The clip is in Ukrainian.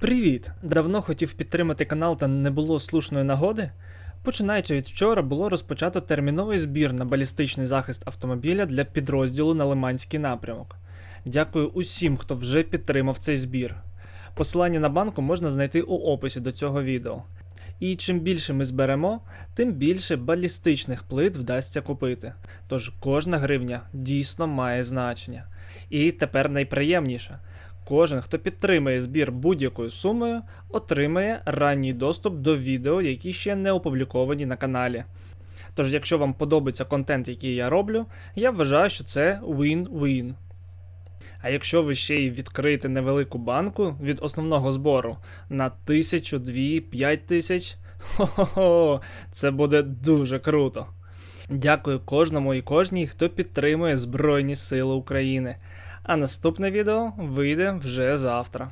Привіт! Давно хотів підтримати канал та не було слушної нагоди. Починаючи від вчора, було розпочато терміновий збір на балістичний захист автомобіля для підрозділу на Лиманський напрямок. Дякую усім, хто вже підтримав цей збір. Посилання на банку можна знайти у описі до цього відео. І чим більше ми зберемо, тим більше балістичних плит вдасться купити. Тож кожна гривня дійсно має значення. І тепер найприємніше. Кожен, хто підтримує збір будь-якою сумою, отримає ранній доступ до відео, які ще не опубліковані на каналі. Тож, якщо вам подобається контент, який я роблю, я вважаю, що це win-win. А якщо ви ще й відкриєте невелику банку від основного збору на тисячу, дві, п'ять тисяч, хо-хо-хо, це буде дуже круто. Дякую кожному і кожній, хто підтримує Збройні Сили України. А наступне відео вийде вже завтра.